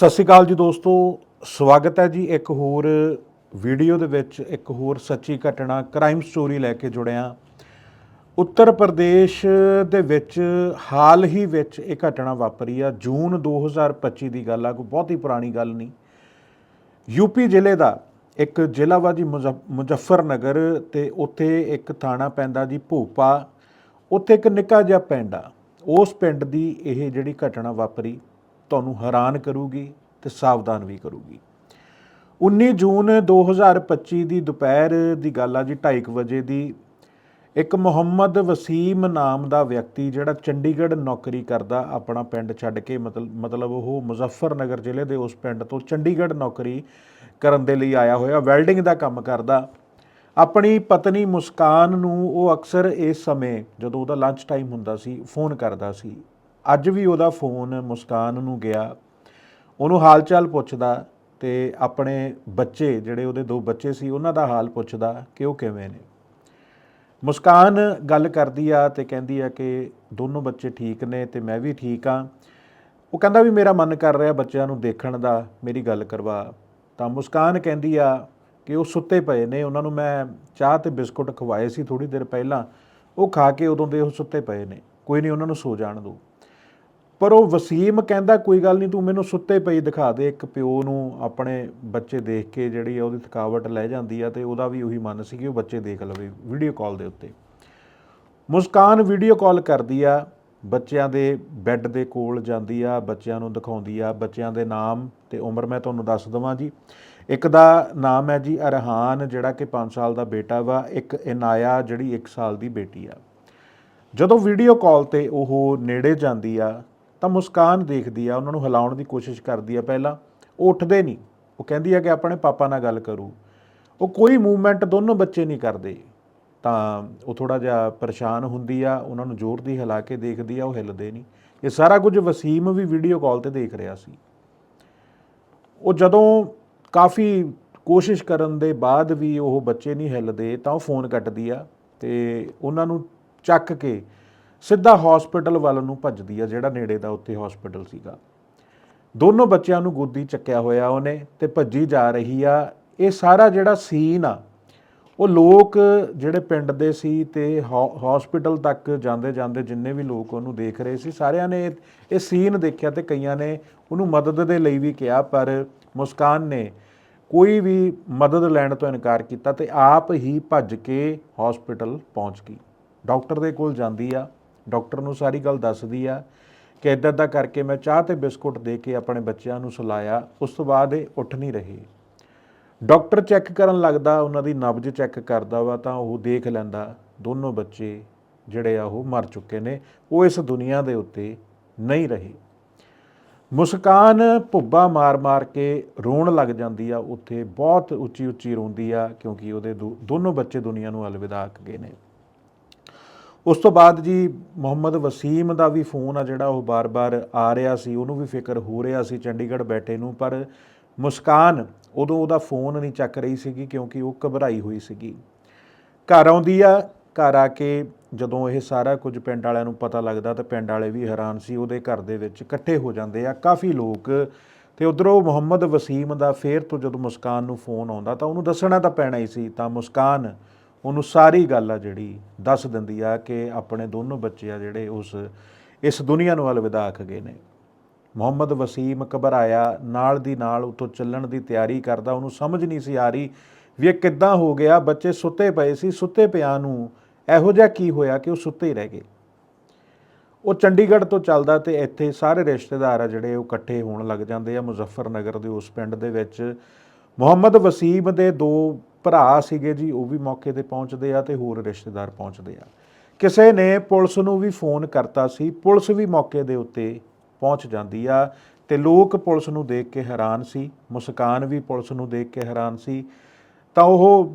ਸਤਿ ਸ਼੍ਰੀ ਅਕਾਲ ਜੀ ਦੋਸਤੋ, ਸਵਾਗਤ ਹੈ ਜੀ ਇੱਕ ਹੋਰ ਵੀਡੀਓ ਦੇ ਵਿੱਚ, ਇੱਕ ਹੋਰ ਸੱਚੀ ਘਟਨਾ ਕ੍ਰਾਈਮ ਸਟੋਰੀ ਲੈ ਕੇ ਜੁੜਿਆ ਉੱਤਰ ਪ੍ਰਦੇਸ਼ ਦੇ ਵਿੱਚ ਹਾਲ ਹੀ ਵਿੱਚ ਇਹ ਘਟਨਾ ਵਾਪਰੀ ਆ, ਜੂਨ 2025 ਦੀ ਗੱਲ ਆ, ਕੋਈ ਬਹੁਤੀ ਪੁਰਾਣੀ ਗੱਲ ਨਹੀਂ। ਯੂਪੀ ਜ਼ਿਲ੍ਹੇ ਦਾ ਇੱਕ ਜ਼ਿਲ੍ਹਾ ਵਾ ਜੀ ਮੁਜ਼ੱਫ- ਮੁਜ਼ੱਫਰਨਗਰ ਤੇ ਉੱਥੇ ਇੱਕ ਥਾਣਾ ਪੈਂਦਾ ਜੀ ਭੋਪਾ, ਉੱਥੇ ਇੱਕ ਨਿੱਕਾ ਜਿਹਾ ਪਿੰਡ ਆ। ਉਸ ਪਿੰਡ ਦੀ ਇਹ ਜਿਹੜੀ ਘਟਨਾ ਵਾਪਰੀ ਤੁਹਾਨੂੰ ਹੈਰਾਨ ਕਰੂਗੀ ਤੇ ਸਾਵਧਾਨ ਵੀ ਕਰੂਗੀ। 19 ਜੂਨ 2025 ਦੀ ਦੁਪਹਿਰ ਦੀ ਗੱਲ ਆ ਜੀ 2:30 ਵਜੇ ਦੀ। ਇੱਕ ਮੁਹੰਮਦ ਵਸੀਮ ਨਾਮ ਦਾ ਵਿਅਕਤੀ ਜਿਹੜਾ ਚੰਡੀਗੜ੍ਹ ਨੌਕਰੀ ਕਰਦਾ, ਆਪਣਾ ਪਿੰਡ ਛੱਡ ਕੇ ਮਤਲਬ ਮਤਲਬ ਉਹ ਮੁਜ਼ੱਫਰਨਗਰ ਜ਼ਿਲ੍ਹੇ ਦੇ ਉਸ ਪਿੰਡ ਤੋਂ ਚੰਡੀਗੜ੍ਹ ਨੌਕਰੀ ਕਰਨ ਦੇ ਲਈ ਆਇਆ ਹੋਇਆ, ਵੈਲਡਿੰਗ ਦਾ ਕੰਮ ਕਰਦਾ। ਆਪਣੀ ਪਤਨੀ ਮੁਸਕਾਨ ਨੂੰ ਉਹ ਅਕਸਰ ਇਸ ਸਮੇਂ ਜਦੋਂ ਉਹਦਾ ਲੰਚ ਟਾਈਮ ਹੁੰਦਾ ਸੀ, ਫੋਨ ਕਰਦਾ ਸੀ। ਅੱਜ ਵੀ ਉਹਦਾ ਫੋਨ ਮੁਸਕਾਨ ਨੂੰ ਗਿਆ। ਉਹਨੂੰ ਹਾਲ ਚਾਲ ਪੁੱਛਦਾ ਤੇ ਆਪਣੇ ਬੱਚੇ, ਜਿਹੜੇ ਉਹਦੇ ਦੋ ਬੱਚੇ ਸੀ, ਉਹਨਾਂ ਦਾ ਹਾਲ ਪੁੱਛਦਾ ਕਿ ਉਹ ਕਿਵੇਂ ਨੇ। ਮੁਸਕਾਨ ਗੱਲ ਕਰਦੀ ਆ ਤੇ ਕਹਿੰਦੀ ਆ ਕਿ ਦੋਨੋਂ ਬੱਚੇ ਠੀਕ ਨੇ ਤੇ ਮੈਂ ਵੀ ਠੀਕ ਆ। ਉਹ ਕਹਿੰਦਾ ਵੀ ਮੇਰਾ ਮਨ ਕਰ ਰਿਹਾ ਬੱਚਿਆਂ ਨੂੰ ਦੇਖਣ ਦਾ, ਮੇਰੀ ਗੱਲ ਕਰਵਾ। ਤਾਂ ਮੁਸਕਾਨ ਕਹਿੰਦੀ ਆ ਕਿ ਉਹ ਸੁੱਤੇ ਪਏ ਨੇ, ਉਹਨਾਂ ਨੂੰ ਮੈਂ ਚਾਹ ਤੇ ਬਿਸਕੁਟ ਖਵਾਏ ਸੀ ਥੋੜੀ ਦੇਰ ਪਹਿਲਾਂ। ਉਹ ਖਾ ਕੇ ਉਦੋਂ ਦੇ ਉਹ ਸੁੱਤੇ ਪਏ ਨੇ। ਕੋਈ ਨਹੀਂ, ਉਹਨਾਂ ਨੂੰ ਸੋ ਜਾਣ ਦਿਓ। ਪਰ ਉਹ ਵਸੀਮ ਕਹਿੰਦਾ, ਕੋਈ ਗੱਲ ਨਹੀਂ, ਤੂੰ ਮੈਨੂੰ ਸੁੱਤੇ ਪਈ ਦਿਖਾ ਦੇ। ਇੱਕ ਪਿਓ ਨੂੰ ਆਪਣੇ ਬੱਚੇ ਦੇਖ ਕੇ ਜਿਹੜੀ ਆ ਉਹਦੀ ਥਕਾਵਟ ਲੈ ਜਾਂਦੀ ਆ ਤੇ ਉਹਦਾ ਵੀ ਉਹੀ ਮਨ ਸੀ ਕਿ ਉਹ ਬੱਚੇ ਦੇਖ ਲਵੇ ਵੀਡੀਓ ਕਾਲ ਦੇ ਉੱਤੇ। ਮੁਸਕਾਨ ਵੀਡੀਓ ਕਾਲ ਕਰਦੀ ਆ, ਬੱਚਿਆਂ ਦੇ ਬੈੱਡ ਦੇ ਕੋਲ ਜਾਂਦੀ ਆ, ਬੱਚਿਆਂ ਨੂੰ ਦਿਖਾਉਂਦੀ ਆ, ਬੱਚਿਆਂ ਦੇ ਨਾਮ ਤੇ ਉਮਰ ਮੈਂ ਤੁਹਾਨੂੰ ਦੱਸ ਦਵਾਂ ਜੀ। ਇੱਕ ਦਾ ਨਾਮ ਹੈ ਜੀ ਅਰਹਾਨ, ਜਿਹੜਾ ਕਿ 5 ਸਾਲ ਦਾ ਬੇਟਾ ਵਾ, ਇੱਕ ਇਨਾਇਆ, ਜਿਹੜੀ 1 ਸਾਲ ਦੀ ਬੇਟੀ ਆ। ਜਦੋਂ ਵੀਡੀਓ ਕਾਲ ਤੇ ਉਹ ਨੇੜੇ ਜਾਂਦੀ ਆ ਤਾਂ ਮੁਸਕਾਨ ਦੇਖਦੀ ਆ, ਉਹਨਾਂ ਨੂੰ ਹਿਲਾਉਣ ਦੀ ਕੋਸ਼ਿਸ਼ ਕਰਦੀ ਆ। ਪਹਿਲਾਂ ਉਹ ਉੱਠਦੇ ਨਹੀਂ। ਉਹ ਕਹਿੰਦੀ ਆ ਕਿ ਆਪਣੇ ਪਾਪਾ ਨਾਲ ਗੱਲ ਕਰੂ। ਉਹ ਕੋਈ ਮੂਵਮੈਂਟ ਦੋਨੋਂ ਬੱਚੇ ਨਹੀਂ ਕਰਦੇ। ਤਾਂ ਉਹ ਥੋੜਾ ਜਿਹਾ ਪਰੇਸ਼ਾਨ ਹੁੰਦੀ ਆ, ਉਹਨਾਂ ਨੂੰ ਜ਼ੋਰ ਦੀ ਹਿਲਾ ਕੇ ਦੇਖਦੀ ਆ, ਉਹ ਹਿੱਲਦੇ ਨਹੀਂ। ਇਹ ਸਾਰਾ ਕੁਝ ਵਸੀਮ ਵੀ ਵੀਡੀਓ ਕਾਲ ਤੇ ਦੇਖ ਰਿਹਾ ਸੀ। ਉਹ ਜਦੋਂ ਕਾਫੀ ਕੋਸ਼ਿਸ਼ ਕਰਨ ਦੇ ਬਾਅਦ ਵੀ ਉਹ ਬੱਚੇ ਨਹੀਂ ਹਿੱਲਦੇ, ਤਾਂ ਉਹ ਫੋਨ ਕੱਟਦੀ ਆ ਤੇ ਉਹਨਾਂ ਨੂੰ ਚੱਕ ਕੇ ਸਿੱਧਾ ਹਸਪੀਟਲ ਵੱਲ ਨੂੰ ਭੱਜਦੀ ਆ, ਜਿਹੜਾ ਨੇੜੇ ਦਾ ਉੱਥੇ ਹਸਪੀਟਲ ਸੀਗਾ। ਦੋਨੋਂ ਬੱਚਿਆਂ ਨੂੰ ਗੋਦੀ ਚੱਕਿਆ ਹੋਇਆ ਉਹਨੇ ਤੇ ਭੱਜੀ ਜਾ ਰਹੀ ਆ। ਇਹ ਸਾਰਾ ਜਿਹੜਾ ਸੀਨ ਆ, ਉਹ ਲੋਕ ਜਿਹੜੇ ਪਿੰਡ ਦੇ ਸੀ ਤੇ ਹਸਪੀਟਲ ਤੱਕ ਜਾਂਦੇ ਜਾਂਦੇ ਜਿੰਨੇ ਵੀ ਲੋਕ ਉਹਨੂੰ ਦੇਖ ਰਹੇ ਸੀ, ਸਾਰਿਆਂ ਨੇ ਇਹ- ਸੀਨ ਦੇਖਿਆ ਤੇ ਕਈਆਂ ਨੇ ਉਹਨੂੰ ਮਦਦ ਦੇ ਲਈ ਵੀ ਕਿਹਾ, ਪਰ ਮੁਸਕਾਨ ਨੇ ਕੋਈ ਵੀ ਮਦਦ ਲੈਣ ਤੋਂ ਇਨਕਾਰ ਕੀਤਾ ਤੇ ਆਪ ਹੀ ਭੱਜ ਕੇ ਹਸਪੀਟਲ ਪਹੁੰਚ ਗਈ। ਡਾਕਟਰ ਦੇ ਕੋਲ ਜਾਂਦੀ ਆ। ਡਾਕਟਰ ਨੂੰ ਸਾਰੀ ਗੱਲ ਦੱਸਦੀ ਆ ਕਿ ਇਦਾਂ ਦਾ ਕਰਕੇ ਮੈਂ ਚਾਹ ਤੇ ਬਿਸਕੁਟ ਦੇ ਕੇ ਆਪਣੇ ਬੱਚਿਆਂ ਨੂੰ ਸੁਲਾਇਆ, ਉਸ ਤੋਂ ਬਾਅਦ ਇਹ ਉੱਠ ਨਹੀਂ ਰਹੇ। ਡਾਕਟਰ ਚੈੱਕ ਕਰਨ ਲੱਗਦਾ, ਉਹਨਾਂ ਦੀ ਨਬਜ ਚੈੱਕ ਕਰਦਾ ਵਾ ਤਾਂ ਉਹ ਦੇਖ ਲੈਂਦਾ, ਦੋਨੋਂ ਬੱਚੇ ਜਿਹੜੇ ਆ ਉਹ ਮਰ ਚੁੱਕੇ ਨੇ, ਉਹ ਇਸ ਦੁਨੀਆ ਦੇ ਉੱਤੇ ਨਹੀਂ ਰਹੇ। ਮੁਸਕਾਨ ਭੁੱਬਾ ਮਾਰ-ਮਾਰ ਕੇ ਰੋਣ ਲੱਗ ਜਾਂਦੀ ਆ, ਉੱਥੇ ਬਹੁਤ ਉੱਚੀ-ਉੱਚੀ ਰੋਂਦੀ ਆ ਕਿਉਂਕਿ ਉਹਦੇ ਦੋ- ਦੋਨੋਂ ਬੱਚੇ ਦੁਨੀਆ ਨੂੰ ਅਲਵਿਦਾ ਆਖ ਗਏ ਨੇ। ਉਸ ਤੋਂ ਬਾਅਦ ਜੀ ਮੁਹੰਮਦ ਵਸੀਮ ਦਾ ਵੀ ਫੋਨ ਆ ਜਿਹੜਾ ਉਹ ਬਾਰ-ਬਾਰ ਆ ਰਿਹਾ ਸੀ, ਉਹਨੂੰ ਵੀ ਫਿਕਰ ਹੋ ਰਿਹਾ ਸੀ ਚੰਡੀਗੜ੍ਹ ਬੈਠੇ ਨੂੰ, ਪਰ ਮੁਸਕਾਨ ਉਦੋਂ ਉਹਦਾ ਫੋਨ ਨਹੀਂ ਚੱਕ ਰਹੀ ਸੀਗੀ ਕਿਉਂਕਿ ਉਹ ਘਬਰਾਈ ਹੋਈ ਸੀਗੀ। ਘਰ ਆਉਂਦੀ ਆ, ਘਰ ਆ ਕੇ ਜਦੋਂ ਇਹ ਸਾਰਾ ਕੁਝ ਪਿੰਡ ਵਾਲਿਆਂ ਨੂੰ ਪਤਾ ਲੱਗਦਾ ਤਾਂ ਪਿੰਡ ਵਾਲੇ ਵੀ ਹੈਰਾਨ ਸੀ, ਉਹਦੇ ਘਰ ਦੇ ਵਿੱਚ ਇਕੱਠੇ ਹੋ ਜਾਂਦੇ ਆ ਕਾਫੀ ਲੋਕ ਤੇ ਉਧਰੋਂ ਮੁਹੰਮਦ ਵਸੀਮ ਦਾ ਫੇਰ ਤੋਂ ਜਦੋਂ ਮੁਸਕਾਨ ਨੂੰ ਫੋਨ ਆਉਂਦਾ ਤਾਂ ਉਹਨੂੰ ਦੱਸਣਾ ਤਾਂ ਪੈਣਾ ਹੀ ਸੀ, ਤਾਂ ਮੁਸਕਾਨ ਉਹਨੂੰ ਸਾਰੀ ਗੱਲ ਆ ਜਿਹੜੀ ਦੱਸ ਦਿੰਦੀ ਆ ਕਿ ਆਪਣੇ ਦੋਨੋਂ ਬੱਚੇ ਆ ਜਿਹੜੇ ਉਸ, ਇਸ ਦੁਨੀਆ ਨੂੰ ਅਲਵਿਦਾ ਆਖ ਗਏ ਨੇ। ਮੁਹੰਮਦ ਵਸੀਮ ਘਬਰਾਇਆ, ਨਾਲ ਦੀ ਨਾਲ ਉਤੋਂ ਚੱਲਣ ਦੀ ਤਿਆਰੀ ਕਰਦਾ, ਉਹਨੂੰ ਸਮਝ ਨਹੀਂ ਸੀ ਆ ਰਹੀ ਵੀ ਇਹ ਕਿੱਦਾਂ ਹੋ ਗਿਆ, ਬੱਚੇ ਸੁੱਤੇ ਪਏ ਸੀ, ਸੁੱਤੇ ਪਿਆਂ ਨੂੰ ਇਹੋ ਜਿਹਾ ਕੀ ਹੋਇਆ ਕਿ ਉਹ ਸੁੱਤੇ ਹੀ ਰਹਿ ਗਏ। ਉਹ ਚੰਡੀਗੜ੍ਹ ਤੋਂ ਚੱਲਦਾ ਤੇ ਇੱਥੇ ਸਾਰੇ ਰਿਸ਼ਤੇਦਾਰ ਆ ਜਿਹੜੇ ਉਹ ਇਕੱਠੇ ਹੋਣ ਲੱਗ ਜਾਂਦੇ ਆ ਮੁਜ਼ੱਫਰਨਗਰ ਦੇ ਉਸ ਪਿੰਡ ਦੇ ਵਿੱਚ। ਮੁਹੰਮਦ ਵਸੀਮ ਦੇ ਦੋ ਭਰਾ ਸੀਗੇ ਜੀ, ਉਹ ਵੀ ਮੌਕੇ ਤੇ ਪਹੁੰਚਦੇ ਆ ਤੇ ਹੋਰ ਰਿਸ਼ਤੇਦਾਰ ਪਹੁੰਚਦੇ ਆ। ਕਿਸੇ ਨੇ ਪੁਲਿਸ ਨੂੰ ਵੀ ਫੋਨ ਕਰਤਾ ਸੀ, ਪੁਲਿਸ ਵੀ ਮੌਕੇ ਦੇ ਉੱਤੇ ਪਹੁੰਚ ਜਾਂਦੀ ਆ ਤੇ ਲੋਕ ਪੁਲਿਸ ਨੂੰ ਦੇਖ ਕੇ ਹੈਰਾਨ ਸੀ, ਮੁਸਕਾਨ ਵੀ ਪੁਲਿਸ ਨੂੰ ਦੇਖ ਕੇ ਹੈਰਾਨ ਸੀ। ਤਾਂ ਉਹ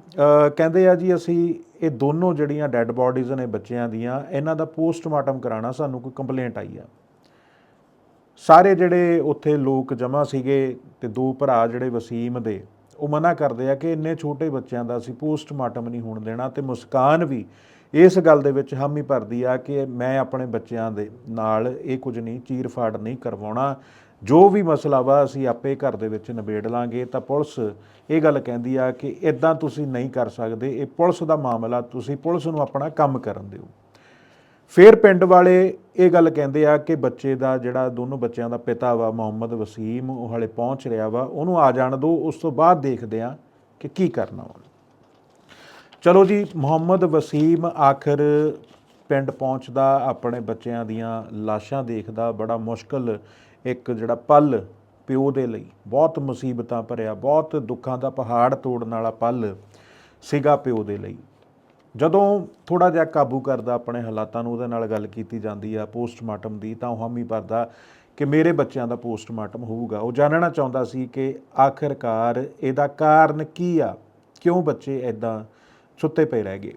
ਕਹਿੰਦੇ ਆ ਜੀ, ਅਸੀਂ ਇਹ ਦੋਨੋਂ ਜਿਹੜੀਆਂ ਡੈੱਡ ਬਾਡੀਜ਼ ਨੇ ਬੱਚਿਆਂ ਦੀਆਂ, ਇਹਨਾਂ ਦਾ ਪੋਸਟਮਾਰਟਮ ਕਰਾਉਣਾ, ਸਾਨੂੰ ਕੋਈ ਕੰਪਲੇਂਟ ਆਈ ਆ। ਸਾਰੇ ਜਿਹੜੇ ਉੱਥੇ ਲੋਕ ਜਮ੍ਹਾਂ ਸੀਗੇ ਤੇ ਦੋ ਭਰਾ ਜਿਹੜੇ ਵਸੀਮ ਦੇ ਉਹ ਮਨਾ ਕਰਦੇ ਆ ਕਿ ਇੰਨੇ ਛੋਟੇ ਬੱਚਿਆਂ ਦਾ ਅਸੀਂ ਪੋਸਟਮਾਰਟਮ ਨਹੀਂ ਹੋਣ ਦੇਣਾ ਤੇ ਮੁਸਕਾਨ ਵੀ ਇਸ ਗੱਲ ਦੇ ਵਿੱਚ ਹਾਮੀ ਭਰਦੀ ਆ ਕਿ ਮੈਂ ਆਪਣੇ ਬੱਚਿਆਂ ਦੇ ਨਾਲ ਇਹ ਕੁਝ ਨਹੀਂ, ਚੀਰ ਫਾੜ ਨਹੀਂ ਕਰਵਾਉਣਾ। ਜੋ ਵੀ ਮਸਲਾ ਵਾ ਅਸੀਂ ਆਪੇ ਘਰ ਦੇ ਵਿੱਚ ਨਿਬੇੜ ਲਾਂਗੇ। ਤਾਂ ਪੁਲਿਸ ਇਹ ਗੱਲ ਕਹਿੰਦੀ ਆ ਕਿ ਇਦਾਂ ਤੁਸੀਂ ਨਹੀਂ ਕਰ ਸਕਦੇ। ਇਹ ਪੁਲਿਸ ਦਾ ਮਾਮਲਾ, ਤੁਸੀਂ ਪੁਲਿਸ ਨੂੰ ਆਪਣਾ ਕੰਮ ਕਰਨ ਦਿਓ। ਫਿਰ ਪਿੰਡ ਵਾਲੇ ਇਹ ਗੱਲ ਕਹਿੰਦੇ ਆ ਕਿ ਬੱਚੇ ਦਾ ਜਿਹੜਾ ਦੋਨੋਂ ਬੱਚਿਆਂ ਦਾ ਪਿਤਾ ਵਾ, ਮੁਹੰਮਦ ਵਸੀਮ, ਉਹ ਹਲੇ ਪਹੁੰਚ ਰਿਹਾ ਵਾ। ਉਹਨੂੰ ਆ ਜਾਣ ਦਿਓ, ਉਸ ਤੋਂ ਬਾਅਦ ਦੇਖਦੇ ਆ ਕਿ ਕੀ ਕਰਨਾ ਵਾ। ਚਲੋ ਜੀ, ਮੁਹੰਮਦ ਵਸੀਮ ਆਖਰ ਪਿੰਡ ਪਹੁੰਚਦਾ, ਆਪਣੇ ਬੱਚਿਆਂ ਦੀਆਂ ਲਾਸ਼ਾਂ ਦੇਖਦਾ। ਬੜਾ ਮੁਸ਼ਕਲ ਇੱਕ ਜਿਹੜਾ ਪਲ ਪਿਓ ਦੇ ਲਈ। ਬਹੁਤ ਮੁਸੀਬਤਾਂ ਭਰਿਆ, ਬਹੁਤ ਦੁੱਖਾਂ ਦਾ ਪਹਾੜ ਤੋੜਨ ਵਾਲਾ ਪਲ ਸੀਗਾ ਪਿਓ ਦੇ ਲਈ। ਜਦੋਂ ਥੋੜਾ ਜਿਹਾ ਕਾਬੂ ਕਰਦਾ ਆਪਣੇ ਹਾਲਾਤਾਂ ਨੂੰ, ਉਹਦੇ ਨਾਲ ਗੱਲ ਕੀਤੀ ਜਾਂਦੀ ਆ ਪੋਸਟਮਾਰਟਮ ਦੀ, ਤਾਂ ਉਹ ਹਾਮੀ ਭਰਦਾ ਕਿ ਮੇਰੇ ਬੱਚਿਆਂ ਦਾ ਪੋਸਟਮਾਰਟਮ ਹੋਊਗਾ। ਉਹ ਜਾਣਨਾ ਚਾਹੁੰਦਾ ਸੀ ਕਿ ਆਖਰਕਾਰ ਇਹਦਾ ਕਾਰਨ ਕੀ ਆ? ਕਿਉਂ ਬੱਚੇ ਐਦਾਂ ਸੁੱਤੇ ਪਏ ਰਹਿ ਗਏ?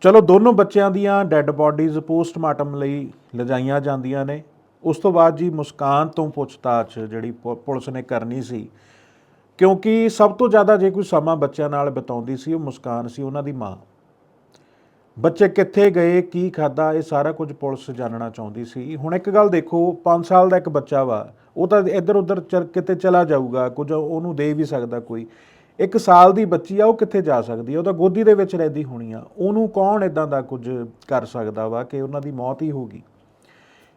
ਚਲੋ, ਦੋਨੋਂ ਬੱਚਿਆਂ ਦੀਆਂ ਡੈੱਡ ਬਾਡੀਜ਼ ਪੋਸਟਮਾਰਟਮ ਲਈ ਲਿਜਾਈਆਂ ਜਾਂਦੀਆਂ ਨੇ। ਉਸ ਤੋਂ ਬਾਅਦ ਜੀ ਮੁਸਕਾਨ ਤੋਂ ਪੁੱਛਤਾਛ ਜਿਹੜੀ ਪੁ- ਪੁਲਿਸ ਨੇ ਕਰਨੀ ਸੀ, ਕਿਉਂਕਿ ਸਭ ਤੋਂ ਜ਼ਿਆਦਾ ਜੇ ਕੋਈ ਸਮਾਂ ਬੱਚਿਆਂ ਨਾਲ ਬਿਤਾਉਂਦੀ ਸੀ ਉਹ ਮੁਸਕਾਨ ਸੀ, ਉਹਨਾਂ ਦੀ ਮਾਂ। ਬੱਚੇ ਕਿੱਥੇ ਗਏ, ਕੀ ਖਾਦਾ ਇਹ ਸਾਰਾ ਕੁਝ ਪੁਲਿਸ ਜਾਣਨਾ ਚਾਹੁੰਦੀ ਸੀ। ਹੁਣ ਇੱਕ ਗੱਲ ਦੇਖੋ 5 ਸਾਲ ਦਾ ਇੱਕ ਬੱਚਾ ਵਾ, ਉਹ ਤਾਂ ਇੱਧਰ ਉੱਧਰ ਚਲ ਕਿਤੇ ਚਲਾ ਜਾਊਗਾ, ਕੁਝ ਉਹਨੂੰ ਦੇ ਵੀ ਸਕਦਾ ਕੋਈ। ਇੱਕ ਸਾਲ ਦੀ ਬੱਚੀ ਆ, ਉਹ ਕਿੱਥੇ ਜਾ ਸਕਦੀ ਆ? ਉਹ ਤਾਂ ਗੋਦੀ ਦੇ ਵਿੱਚ ਰਹਿੰਦੀ ਹੋਣੀ ਆ। ਉਹਨੂੰ ਕੌਣ ਇਦਾਂ ਦਾ ਕੁਝ ਕਰ ਸਕਦਾ ਵਾ ਕਿ ਉਹਨਾਂ ਦੀ ਮੌਤ ਹੀ ਹੋਗੀ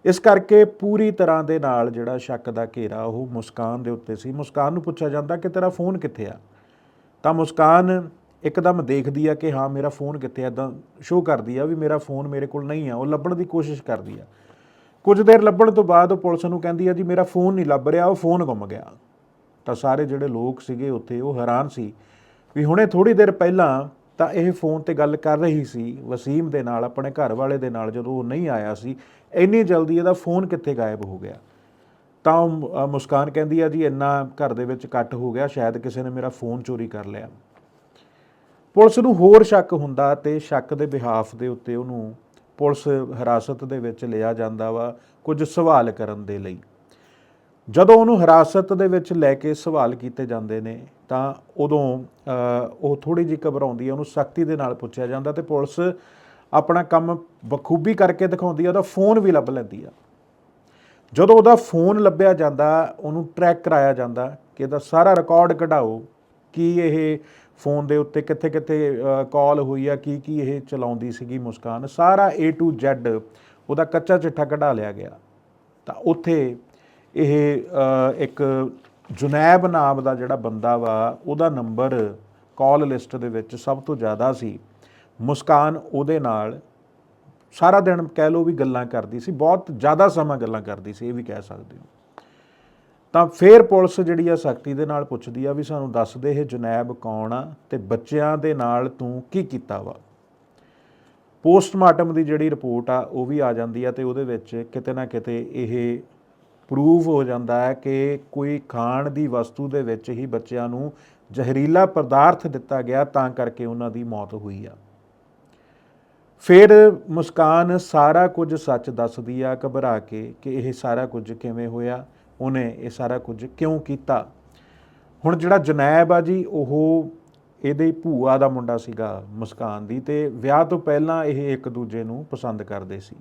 ਇਸ ਕਰਕੇ ਪੂਰੀ ਤਰ੍ਹਾਂ ਦੇ ਨਾਲ ਜਿਹੜਾ ਸ਼ੱਕ ਦਾ ਘੇਰਾ, ਉਹ ਮੁਸਕਾਨ ਦੇ ਉੱਤੇ ਸੀ। ਮੁਸਕਾਨ ਨੂੰ ਪੁੱਛਿਆ ਜਾਂਦਾ ਕਿ ਤੇਰਾ ਫੋਨ ਕਿੱਥੇ ਆ? ਤਾਂ ਮੁਸਕਾਨ ਇੱਕਦਮ ਦੇਖਦੀ ਆ ਕਿ ਹਾਂ, ਮੇਰਾ ਫੋਨ ਕਿੱਥੇ ਆ? ਇਦਾਂ ਸ਼ੋਅ ਕਰਦੀ ਆ ਵੀ ਮੇਰਾ ਫੋਨ ਮੇਰੇ ਕੋਲ ਨਹੀਂ ਆ। ਉਹ ਲੱਭਣ ਦੀ ਕੋਸ਼ਿਸ਼ ਕਰਦੀ ਆ। ਕੁਝ ਦੇਰ ਲੱਭਣ ਤੋਂ ਬਾਅਦ ਉਹ ਪੁਲਿਸ ਨੂੰ ਕਹਿੰਦੀ ਆ, ਜੀ, ਮੇਰਾ ਫੋਨ ਨਹੀਂ ਲੱਭ ਰਿਹਾ, ਉਹ ਫੋਨ ਗੁੰਮ ਗਿਆ। ਤਾਂ ਸਾਰੇ ਜਿਹੜੇ ਲੋਕ ਸੀਗੇ ਉੱਥੇ, ਉਹ ਹੈਰਾਨ ਸੀ ਵੀ ਹੁਣੇ ਥੋੜੀ ਦੇਰ ਪਹਿਲਾਂ ਤਾਂ ਇਹ ਫੋਨ ਤੇ ਗੱਲ ਕਰ ਰਹੀ ਸੀ। ਵਸੀਮ ਦੇ ਨਾਲ, ਆਪਣੇ ਘਰ ਵਾਲੇ ਦੇ ਨਾਲ ਜਦੋਂ ਉਹ ਨਹੀਂ ਆਇਆ ਸੀ, ਇੰਨੀ ਜਲਦੀ ਇਹਦਾ ਫੋਨ ਕਿੱਥੇ ਗਾਇਬ ਹੋ ਗਿਆ? ਤਾਂ ਉਹ ਮੁਸਕਾਨ ਕਹਿੰਦੀ ਆ, ਜੀ, ਇੰਨਾ ਘਰ ਦੇ ਵਿੱਚ ਕੱਟ ਹੋ ਗਿਆ, ਸ਼ਾਇਦ ਕਿਸੇ ਨੇ ਮੇਰਾ ਫੋਨ ਚੋਰੀ ਕਰ ਲਿਆ। ਪੁਲਿਸ ਨੂੰ ਹੋਰ ਸ਼ੱਕ ਹੁੰਦਾ ਤੇ ਸ਼ੱਕ ਦੇ ਬਿਹਾਫ ਦੇ ਉੱਤੇ ਉਹਨੂੰ ਪੁਲਿਸ ਹਿਰਾਸਤ ਦੇ ਵਿੱਚ ਲਿਆ ਜਾਂਦਾ ਵਾ ਕੁਝ ਸਵਾਲ ਕਰਨ ਦੇ ਲਈ। ਜਦੋਂ ਉਹਨੂੰ ਹਿਰਾਸਤ ਦੇ ਵਿੱਚ ਲੈ ਕੇ ਸਵਾਲ ਕੀਤੇ ਜਾਂਦੇ ਨੇ, ਤਾਂ ਉਦੋਂ ਉਹ ਥੋੜੀ ਜਿਹੀ ਘਬਰਾਉਂਦੀ ਹੈ, ਉਹਨੂੰ ਸਖਤੀ ਦੇ ਨਾਲ ਪੁੱਛਿਆ ਜਾਂਦਾ ਤੇ ਪੁਲਿਸ ਆਪਣਾ ਕੰਮ ਬਖੂਬੀ ਕਰਕੇ ਦਿਖਾਉਂਦੀ ਆ ਉਹਦਾ ਫੋਨ ਵੀ ਲੱਭ ਲੈਂਦੀ ਆ। ਜਦੋਂ ਉਹਦਾ ਫੋਨ ਲੱਭਿਆ ਜਾਂਦਾ, ਉਹਨੂੰ ਟਰੈਕ ਕਰਾਇਆ ਜਾਂਦਾ ਕਿ ਇਹਦਾ ਸਾਰਾ ਰਿਕਾਰਡ ਕਢਾਓ ਕਿ ਇਹ ਫੋਨ ਦੇ ਉੱਤੇ ਕਿੱਥੇ ਕਿੱਥੇ ਕਾਲ ਹੋਈ ਆ, ਕੀ ਕੀ ਇਹ ਚਲਾਉਂਦੀ ਸੀਗੀ ਮੁਸਕਾਨ। ਸਾਰਾ A to Z ਉਹਦਾ ਕੱਚਾ ਚਿੱਠਾ ਕਢਾ ਲਿਆ ਗਿਆ। ਤਾਂ ਉੱਥੇ ਇਹ ਇੱਕ ਜੁਨੈਬ ਨਾਮ ਦਾ ਜਿਹੜਾ ਬੰਦਾ ਵਾ, ਉਹਦਾ ਨੰਬਰ ਕਾਲ ਲਿਸਟ ਦੇ ਵਿੱਚ ਸਭ ਤੋਂ ਜ਼ਿਆਦਾ ਸੀ। ਮੁਸਕਾਨ ਉਹਦੇ ਨਾਲ ਸਾਰਾ ਦਿਨ ਕਹਿ ਲਓ ਵੀ ਗੱਲਾਂ ਕਰਦੀ ਸੀ, ਬਹੁਤ ਜ਼ਿਆਦਾ ਸਮਾਂ ਗੱਲਾਂ ਕਰਦੀ ਸੀ, ਇਹ ਵੀ ਕਹਿ ਸਕਦੇ ਹੋ। ਤਾਂ ਫੇਰ ਪੁਲਿਸ ਜਿਹੜੀ ਆ ਸਖਤੀ ਦੇ ਨਾਲ ਪੁੱਛਦੀ ਆ ਵੀ ਸਾਨੂੰ ਦੱਸ ਦੇ ਇਹ ਜੁਨੈਬ ਕੌਣ ਆ ਤੇ ਬੱਚਿਆਂ ਦੇ ਨਾਲ ਤੂੰ ਕੀ ਕੀਤਾ ਵਾ। ਪੋਸਟਮਾਰਟਮ ਦੀ ਜਿਹੜੀ ਰਿਪੋਰਟ ਆ, ਉਹ ਵੀ ਆ ਜਾਂਦੀ ਆ ਤੇ ਉਹਦੇ ਵਿੱਚ ਕਿਤੇ ਨਾ ਕਿਤੇ ਇਹ ਪ੍ਰੂਵ ਹੋ ਜਾਂਦਾ ਹੈ ਕਿ ਕੋਈ ਖਾਣ ਦੀ ਵਸਤੂ ਦੇ ਵਿੱਚ ਹੀ ਬੱਚਿਆਂ ਨੂੰ ਜ਼ਹਿਰੀਲਾ ਪਦਾਰਥ ਦਿੱਤਾ ਗਿਆ ਤਾਂ ਕਰਕੇ ਉਹਨਾਂ ਦੀ ਮੌਤ ਹੋਈ ਆ। ਫਿਰ ਮੁਸਕਾਨ ਸਾਰਾ ਕੁਝ ਸੱਚ ਦੱਸਦੀ ਆ, ਘਬਰਾ ਕੇ ਕਿ ਇਹ ਸਾਰਾ ਕੁਝ ਕਿਵੇਂ ਹੋਇਆ। ਉਹਨੇ ਇਹ ਸਾਰਾ ਕੁਝ ਕਿਉਂ ਕੀਤਾ? ਹੁਣ ਜਿਹੜਾ ਜਨੈਬ ਆ ਜੀ, ਉਹ ਇਹਦੇ ਭੂਆ ਦਾ ਮੁੰਡਾ ਸੀਗਾ ਮੁਸਕਾਨ ਦੀ ਤੇ ਵਿਆਹ ਤੋਂ ਪਹਿਲਾਂ ਇਹ ਇੱਕ ਦੂਜੇ ਨੂੰ ਪਸੰਦ ਕਰਦੇ ਸੀ।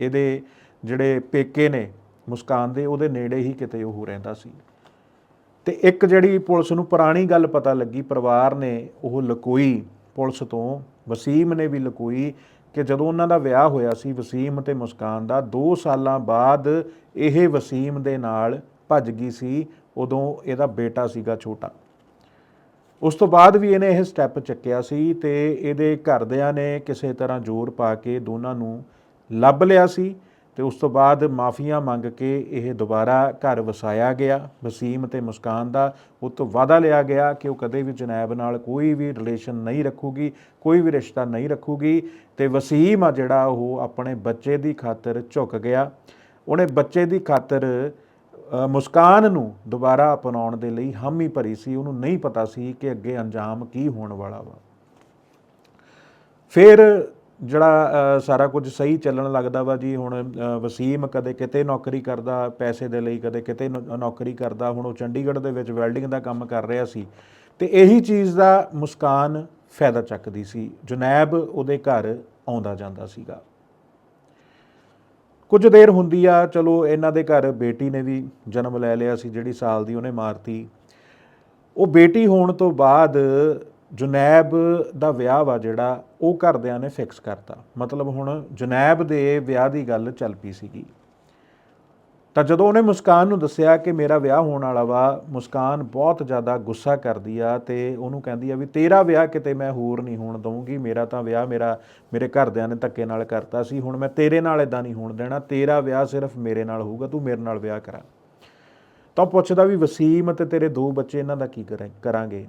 ਇਹਦੇ ਜਿਹੜੇ ਪੇਕੇ ਨੇ ਮੁਸਕਾਨ ਦੇ, ਉਹਦੇ ਨੇੜੇ ਹੀ ਕਿਤੇ ਉਹ ਰਹਿੰਦਾ ਸੀ। ਤੇ ਇੱਕ ਜਿਹੜੀ ਪੁਲਿਸ ਨੂੰ ਪੁਰਾਣੀ ਗੱਲ ਪਤਾ ਲੱਗੀ, ਪਰਿਵਾਰ ਨੇ ਉਹ ਲਕੋਈ। ਪੁਲਿਸ ਤੋਂ ਵਸੀਮ ਨੇ ਵੀ ਲਕੋਈ। ਕਿ ਜਦੋਂ ਉਹਨਾਂ ਦਾ ਵਿਆਹ ਹੋਇਆ ਸੀ, ਵਸੀਮ ਤੇ ਮੁਸਕਾਨ ਦਾ 2 ਸਾਲਾਂ ਬਾਅਦ ਇਹ ਵਸੀਮ ਦੇ ਨਾਲ ਭੱਜ ਗਈ ਸੀ, ਉਦੋਂ ਇਹਦਾ ਬੇਟਾ ਸੀਗਾ ਛੋਟਾ। ਉਸ ਤੋਂ ਬਾਅਦ ਵੀ ਇਹਨੇ ਇਹ ਸਟੈਪ ਚੱਕਿਆ ਸੀ ਤੇ ਇਹਦੇ ਘਰਦਿਆਂ ਨੇ ਕਿਸੇ ਤਰ੍ਹਾਂ ਜ਼ੋਰ ਪਾ ਕੇ ਦੋਨਾਂ ਨੂੰ ਲੱਭ ਲਿਆ ਸੀ। ਤੇ ਉਸ ਤੋਂ ਬਾਅਦ ਮਾਫੀਆਂ ਮੰਗ ਕੇ ਇਹ ਦੁਬਾਰਾ ਘਰ ਵਸਾਇਆ ਗਿਆ, ਵਸੀਮ ਤੇ ਮੁਸਕਾਨ ਦਾ। ਉਹ ਤੋਂ ਵਾਅਦਾ ਲਿਆ ਗਿਆ ਕਿ ਉਹ ਕਦੇ ਵੀ ਜਨੈਬ ਨਾਲ ਕੋਈ ਵੀ ਰਿਲੇਸ਼ਨ ਨਹੀਂ ਰੱਖੂਗੀ, ਕੋਈ ਵੀ ਰਿਸ਼ਤਾ ਨਹੀਂ ਰੱਖੂਗੀ ਤੇ ਵਸੀਮ ਆ ਜਿਹੜਾ ਉਹ ਆਪਣੇ ਬੱਚੇ ਦੀ ਖਾਤਰ ਝੁਕ ਗਿਆ। ਉਹਨੇ ਬੱਚੇ ਦੀ ਖਾਤਰ ਮੁਸਕਾਨ ਨੂੰ ਦੁਬਾਰਾ ਅਪਣਾਉਣ ਦੇ ਲਈ ਹਾਮੀ ਭਰੀ ਸੀ। ਉਹਨੂੰ ਨਹੀਂ ਪਤਾ ਸੀ ਕਿ ਅੱਗੇ ਅੰਜਾਮ ਕੀ ਹੋਣ ਵਾਲਾ ਵਾ। ਫਿਰ ਜਿਹੜਾ ਸਾਰਾ ਕੁਝ ਸਹੀ ਚੱਲਣ ਲੱਗਦਾ ਵਾ ਜੀ, ਹੁਣ ਵਸੀਮ ਕਦੇ ਕਿਤੇ ਨੌਕਰੀ ਕਰਦਾ, ਪੈਸੇ ਦੇ ਲਈ ਕਦੇ ਕਿਤੇ ਨੌ- ਨੌਕਰੀ ਕਰਦਾ, ਹੁਣ ਉਹ ਚੰਡੀਗੜ੍ਹ ਦੇ ਵਿੱਚ ਵੈਲਡਿੰਗ ਦਾ ਕੰਮ ਕਰ ਰਿਹਾ ਸੀ, ਤੇ ਇਹੀ ਚੀਜ਼ ਦਾ ਮੁਸਕਾਨ ਫਾਇਦਾ ਚੱਕਦੀ ਸੀ, ਜੁਨੈਬ ਉਹਦੇ ਘਰ ਆਉਂਦਾ ਜਾਂਦਾ ਸੀਗਾ। ਕੁਝ ਦੇਰ ਹੁੰਦੀ ਆ, ਚਲੋ ਇਹਨਾਂ ਦੇ ਘਰ ਬੇਟੀ ਨੇ ਵੀ ਜਨਮ ਲੈ ਲਿਆ ਸੀ, ਜਿਹੜੀ ਸਾਲ ਦੀ ਉਹਨੇ ਮਾਰਤੀ। ਉਹ ਬੇਟੀ ਹੋਣ ਤੋਂ ਬਾਅਦ ਜੁਨੈਬ ਦਾ ਵਿਆਹ ਵਾ ਜਿਹੜਾ, ਉਹ ਘਰਦਿਆਂ ਨੇ ਫਿਕਸ ਕਰਤਾ। ਮਤਲਬ ਹੁਣ ਜੁਨੈਬ ਦੇ ਵਿਆਹ ਦੀ ਗੱਲ ਚੱਲ ਪਈ ਸੀਗੀ। ਤਾਂ ਜਦੋਂ ਉਹਨੇ ਮੁਸਕਾਨ ਨੂੰ ਦੱਸਿਆ ਕਿ ਮੇਰਾ ਵਿਆਹ ਹੋਣ ਵਾਲਾ ਵਾ, ਮੁਸਕਾਨ ਬਹੁਤ ਜ਼ਿਆਦਾ ਗੁੱਸਾ ਕਰਦੀ ਆ ਤੇ ਉਹਨੂੰ ਕਹਿੰਦੀ ਆ ਵੀ ਤੇਰਾ ਵਿਆਹ ਕਿਤੇ ਮੈਂ ਹੋਰ ਨਹੀਂ ਹੋਣ ਦਊਂਗੀ, ਮੇਰਾ ਤਾਂ ਵਿਆਹ ਮੇਰਾ, ਮੇਰੇ ਘਰਦਿਆਂ ਨੇ ਧੱਕੇ ਨਾਲ ਕਰਤਾ ਸੀ, ਹੁਣ ਮੈਂ ਤੇਰੇ ਨਾਲ ਇਦਾਂ ਨਹੀਂ ਹੋਣ ਦੇਣਾ, ਤੇਰਾ ਵਿਆਹ ਸਿਰਫ ਮੇਰੇ ਨਾਲ ਹੋਊਗਾ, ਤੂੰ ਮੇਰੇ ਨਾਲ ਵਿਆਹ ਕਰਾ। ਤਾਂ ਉਹ ਪੁੱਛਦਾ ਵੀ ਵਸੀਮ ਅਤੇ ਤੇਰੇ ਦੋ ਬੱਚੇ ਇਹਨਾਂ ਦਾ ਕੀ ਕਰਾਂ- ਕਰਾਂਗੇ?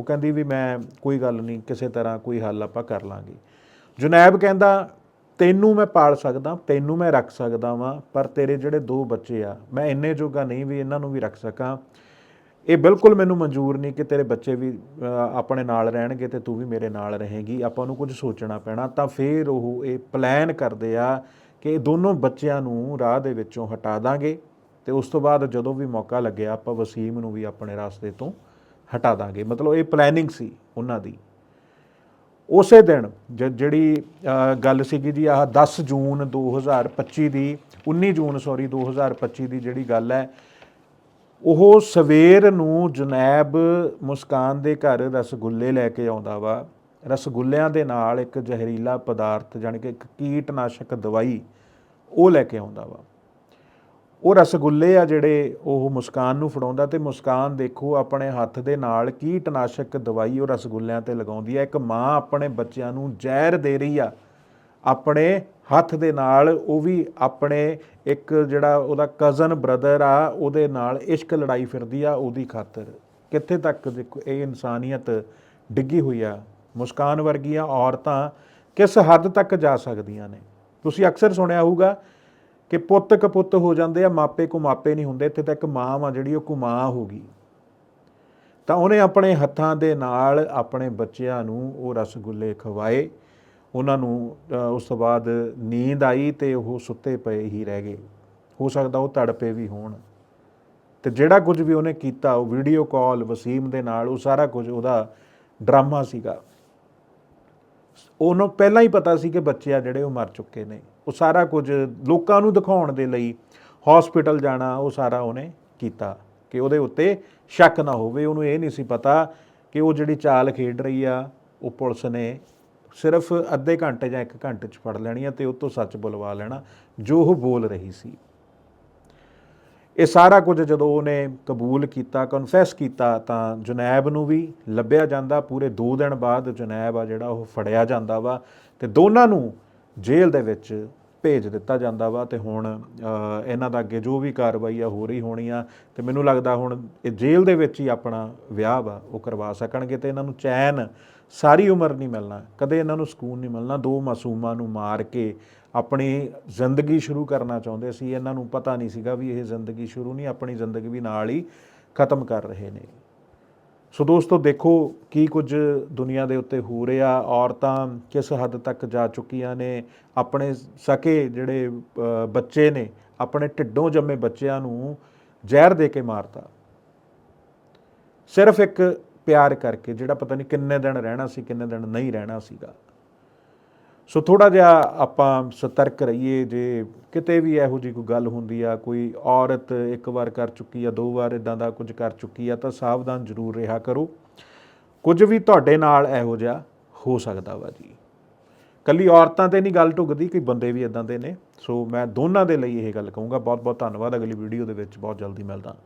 ਉਹ ਕਹਿੰਦੀ ਵੀ ਮੈਂ ਕੋਈ ਗੱਲ ਨਹੀਂ, ਕਿਸੇ ਤਰ੍ਹਾਂ ਕੋਈ ਹੱਲ ਆਪਾਂ ਕਰ ਲਾਂਗੇ। ਜੁਨੈਬ ਕਹਿੰਦਾ, ਤੈਨੂੰ ਮੈਂ ਪਾਲ ਸਕਦਾ, ਤੈਨੂੰ ਮੈਂ ਰੱਖ ਸਕਦਾ ਵਾਂ, ਪਰ ਤੇਰੇ ਜਿਹੜੇ ਦੋ ਬੱਚੇ ਆ, ਮੈਂ ਇੰਨੇ ਜੋਗਾ ਨਹੀਂ ਵੀ ਇਹਨਾਂ ਨੂੰ ਵੀ ਰੱਖ ਸਕਾਂ। ਇਹ ਬਿਲਕੁਲ ਮੈਨੂੰ ਮਨਜ਼ੂਰ ਨਹੀਂ ਕਿ ਤੇਰੇ ਬੱਚੇ ਵੀ ਆਪਣੇ ਨਾਲ ਰਹਿਣਗੇ ਤੇ ਤੂੰ ਵੀ ਮੇਰੇ ਨਾਲ ਰਹੇਗੀ। ਆਪਾਂ ਨੂੰ ਕੁਝ ਸੋਚਣਾ ਪੈਣਾ। ਤਾਂ ਫਿਰ ਉਹ ਇਹ ਪਲਾਨ ਕਰਦੇ ਆ ਕਿ ਇਹ ਦੋਨੋਂ ਬੱਚਿਆਂ ਨੂੰ ਰਾਹ ਦੇ ਵਿੱਚੋਂ ਹਟਾ ਦਾਂਗੇ ਤੇ ਉਸ ਤੋਂ ਬਾਅਦ ਜਦੋਂ ਵੀ ਮੌਕਾ ਲੱਗਿਆ, ਆਪਾਂ ਵਸੀਮ ਨੂੰ ਵੀ ਆਪਣੇ ਰਾਸਤੇ ਤੋਂ ਹਟਾ ਦਾਂਗੇ। ਮਤਲਬ ਇਹ ਪਲੈਨਿੰਗ ਸੀ ਉਹਨਾਂ ਦੀ। ਉਸੇ ਦਿਨ ਜ- ਜਿਹੜੀ ਗੱਲ ਸੀਗੀ ਜੀ, ਆਹ 10 ਜੂਨ 2025 ਦੀ 19 ਜੂਨ ਸੌਰੀ 2025 ਦੀ ਜਿਹੜੀ ਗੱਲ ਹੈ, ਉਹ ਸਵੇਰ ਨੂੰ ਜੁਨੈਬ ਮੁਸਕਾਨ ਦੇ ਘਰ ਰਸਗੁੱਲੇ ਲੈ ਕੇ ਆਉਂਦਾ ਵਾ। ਰਸਗੁੱਲਿਆਂ ਦੇ ਨਾਲ ਇੱਕ ਜ਼ਹਿਰੀਲਾ ਪਦਾਰਥ, ਜਾਣੀ ਕਿ ਇੱਕ ਕੀਟਨਾਸ਼ਕ ਦਵਾਈ, ਉਹ ਲੈ ਕੇ ਆਉਂਦਾ ਵਾ। ਉਹ ਰਸਗੁੱਲੇ ਆ ਜਿਹੜੇ ਉਹ ਮੁਸਕਾਨ ਨੂੰ ਫੜਾਉਂਦਾ ਤੇ ਮੁਸਕਾਨ ਦੇਖੋ ਆਪਣੇ ਹੱਥ ਦੇ ਨਾਲ ਕੀਟਨਾਸ਼ਕ ਦਵਾਈ ਉਹ ਰਸਗੁੱਲਿਆਂ ਤੇ ਲਗਾਉਂਦੀ ਹੈ। ਇੱਕ ਮਾਂ ਆਪਣੇ ਬੱਚਿਆਂ ਨੂੰ ਜ਼ਹਿਰ ਦੇ ਰਹੀ ਆ। ਆਪਣੇ ਹੱਥ ਦੇ ਨਾਲ ਉਹ ਵੀ ਆਪਣੇ ਇੱਕ ਜਿਹੜਾ ਉਹਦਾ ਕਜ਼ਨ ਬ੍ਰਦਰ ਆ, ਉਹਦੇ ਨਾਲ ਇਸ਼ਕ ਲੜਾਈ ਫਿਰਦੀ ਆ ਉਹਦੀ ਖਾਤਰ। ਕਿੱਥੇ ਤੱਕ ਦੇਖੋ ਇਹ ਇਨਸਾਨੀਅਤ ਡਿੱਗੀ ਹੋਈ ਆ। ਮੁਸਕਾਨ ਵਰਗੀਆਂ ਔਰਤਾਂ ਕਿਸ ਹੱਦ ਤੱਕ ਜਾ ਸਕਦੀਆਂ ਨੇ? ਤੁਸੀਂ ਅਕਸਰ ਸੁਣਿਆ ਹੋਊਗਾ ਕਿ ਪੁੱਤ ਕਪੁੱਤ ਹੋ ਜਾਂਦੇ ਆ, ਮਾਪੇ ਕੋ ਮਾਪੇ ਨਹੀਂ ਹੁੰਦੇ, ਇੱਥੇ ਤੱਕ ਮਾਂ ਵਾ ਜਿਹੜੀ, ਉਹ ਕੁਮਾਂ ਹੋ ਗਈ। ਤਾਂ ਉਹਨੇ ਆਪਣੇ ਹੱਥਾਂ ਦੇ ਨਾਲ ਆਪਣੇ ਬੱਚਿਆਂ ਨੂੰ ਉਹ ਰਸਗੁੱਲੇ ਖਵਾਏ। ਉਹਨਾਂ ਨੂੰ ਉਸ ਤੋਂ ਬਾਅਦ ਨੀਂਦ ਆਈ ਤੇ ਉਹ ਸੁੱਤੇ ਪਏ ਹੀ ਰਹਿ ਗਏ। ਹੋ ਸਕਦਾ ਉਹ ਤੜਪੇ ਵੀ ਹੋਣ। ਤੇ ਜਿਹੜਾ ਕੁਝ ਵੀ ਉਹਨੇ ਕੀਤਾ, ਉਹ ਵੀਡੀਓ ਕਾਲ ਵਸੀਮ ਦੇ ਨਾਲ, ਉਹ ਸਾਰਾ ਕੁਝ ਉਹਦਾ ਡਰਾਮਾ ਸੀਗਾ। ਉਹਨੂੰ ਪਹਿਲਾਂ ਹੀ ਪਤਾ ਸੀ ਕਿ ਬੱਚੇ ਆ ਜਿਹੜੇ ਉਹ ਮਰ ਚੁੱਕੇ ਨੇ। ਉਹ ਸਾਰਾ ਕੁਝ ਲੋਕਾਂ ਨੂੰ ਦਿਖਾਉਣ ਦੇ ਲਈ ਹਸਪੀਟਲ ਜਾਣਾ, ਉਹ ਸਾਰਾ ਉਹਨੇ ਕੀਤਾ ਕਿ ਉਹਦੇ ਉੱਤੇ ਸ਼ੱਕ ਨਾ ਹੋਵੇ। ਉਹਨੂੰ ਇਹ ਨਹੀਂ ਸੀ ਪਤਾ ਕਿ ਉਹ ਜਿਹੜੀ ਚਾਲ ਖੇਡ ਰਹੀ ਆ, ਉਹ ਪੁਲਿਸ ਨੇ ਸਿਰਫ ਅੱਧੇ ਘੰਟੇ ਜਾਂ 1 ਘੰਟੇ ਚ ਫੜ ਲੈਣੀ ਆ ਤੇ ਉਹ ਤੋਂ ਸੱਚ ਬੁਲਵਾ ਲੈਣਾ, ਜੋ ਉਹ ਬੋਲ ਰਹੀ ਸੀ। ਇਹ ਸਾਰਾ ਕੁਝ ਜਦੋਂ ਉਹਨੇ ਕਬੂਲ ਕੀਤਾ ਕਨਫੈਸ ਕੀਤਾ, ਤਾਂ ਜੁਨੈਬ ਨੂੰ ਵੀ ਲੱਭਿਆ ਜਾਂਦਾ। ਪੂਰੇ 2 ਦਿਨ ਬਾਅਦ ਜੁਨੈਬ ਆ ਜਿਹੜਾ ਉਹ ਫੜਿਆ ਜਾਂਦਾ ਵਾ ਤੇ ਦੋਨਾਂ ਨੂੰ ਜੇਲ੍ਹ ਦੇ ਵਿੱਚ ਭੇਜ ਦਿੱਤਾ ਜਾਂਦਾ ਵਾ ਤੇ ਹੁਣ ਇਹਨਾਂ ਦਾ ਅੱਗੇ ਜੋ ਵੀ ਕਾਰਵਾਈ ਆ ਹੋ ਰਹੀ ਹੋਣੀ ਆ ਤੇ ਮੈਨੂੰ ਲੱਗਦਾ ਹੁਣ ਇਹ ਜੇਲ੍ਹ ਦੇ ਵਿੱਚ ਹੀ ਆਪਣਾ ਵਿਆਹ ਵਾ, ਉਹ ਕਰਵਾ ਸਕਣਗੇ ਤੇ ਇਹਨਾਂ ਨੂੰ ਚੈਨ ਸਾਰੀ ਉਮਰ ਨਹੀਂ ਮਿਲਣਾ, ਕਦੇ ਇਹਨਾਂ ਨੂੰ ਸਕੂਨ ਨਹੀਂ ਮਿਲਣਾ, ਦੋ ਮਾਸੂਮਾਂ ਨੂੰ ਮਾਰ ਕੇ ਆਪਣੀ ਜ਼ਿੰਦਗੀ ਸ਼ੁਰੂ ਕਰਨਾ ਚਾਹੁੰਦੇ ਸੀ, ਇਹਨਾਂ ਨੂੰ ਪਤਾ ਨਹੀਂ ਸੀਗਾ ਵੀ ਇਹ ਜ਼ਿੰਦਗੀ ਸ਼ੁਰੂ ਨਹੀਂ, ਆਪਣੀ ਜ਼ਿੰਦਗੀ ਵੀ ਨਾਲ ਹੀ ਖਤਮ ਕਰ ਰਹੇ ਨੇ। ਸੋ ਦੋਸਤੋ, ਦੇਖੋ ਕੀ ਕੁਝ ਦੁਨੀਆ ਦੇ ਉੱਤੇ ਹੋ ਰਿਹਾ, ਔਰਤਾਂ ਕਿਸ ਹੱਦ ਤੱਕ ਜਾ ਚੁੱਕੀਆਂ ਨੇ, ਆਪਣੇ ਸਕੇ ਜਿਹੜੇ ਬੱਚੇ ਨੇ, ਆਪਣੇ ਢਿੱਡੋਂ ਜੰਮੇ ਬੱਚਿਆਂ ਨੂੰ ਜ਼ਹਿਰ ਦੇ ਕੇ ਮਾਰਤਾ। ਸਿਰਫ ਇੱਕ ਪਿਆਰ ਕਰਕੇ, ਜਿਹੜਾ ਪਤਾ ਨਹੀਂ ਕਿੰਨੇ ਦਿਨ ਰਹਿਣਾ ਸੀ, ਕਿੰਨੇ ਦਿਨ ਨਹੀਂ ਰਹਿਣਾ ਸੀਗਾ। ਸੋ ਥੋੜਾ ਜਿਹਾ ਆਪਾਂ ਸਤਰਕ ਰਹੀਏ, ਜੇ ਕਿਤੇ ਵੀ ਇਹੋ ਜਿਹੀ ਕੋਈ ਗੱਲ ਹੁੰਦੀ ਆ, ਕੋਈ ਔਰਤ ਇੱਕ ਵਾਰ ਕਰ ਚੁੱਕੀ ਆ, ਦੋ ਵਾਰ ਇਦਾਂ ਦਾ ਕੁਝ ਕਰ ਚੁੱਕੀ ਆ, ਤਾਂ ਸਾਵਧਾਨ ਜ਼ਰੂਰ ਰਿਹਾ ਕਰੋ। ਕੁਝ ਵੀ ਤੁਹਾਡੇ ਨਾਲ ਇਹੋ ਜਿਹਾ ਹੋ ਸਕਦਾ ਵਾ ਜੀ। ਕੱਲੀ ਔਰਤਾਂ ਤੇ ਨਹੀਂ ਗੱਲ ਢੁੱਕਦੀ, ਕੋਈ ਬੰਦੇ ਵੀ ਇਦਾਂ ਦੇ ਨੇ। ਸੋ ਮੈਂ ਦੋਨਾਂ ਦੇ ਲਈ ਇਹ ਗੱਲ ਕਹੂੰਗਾ। ਬਹੁਤ ਬਹੁਤ ਧੰਨਵਾਦ। ਅਗਲੀ ਵੀਡੀਓ ਦੇ ਵਿੱਚ ਬਹੁਤ ਜਲਦੀ ਮਿਲਦਾ।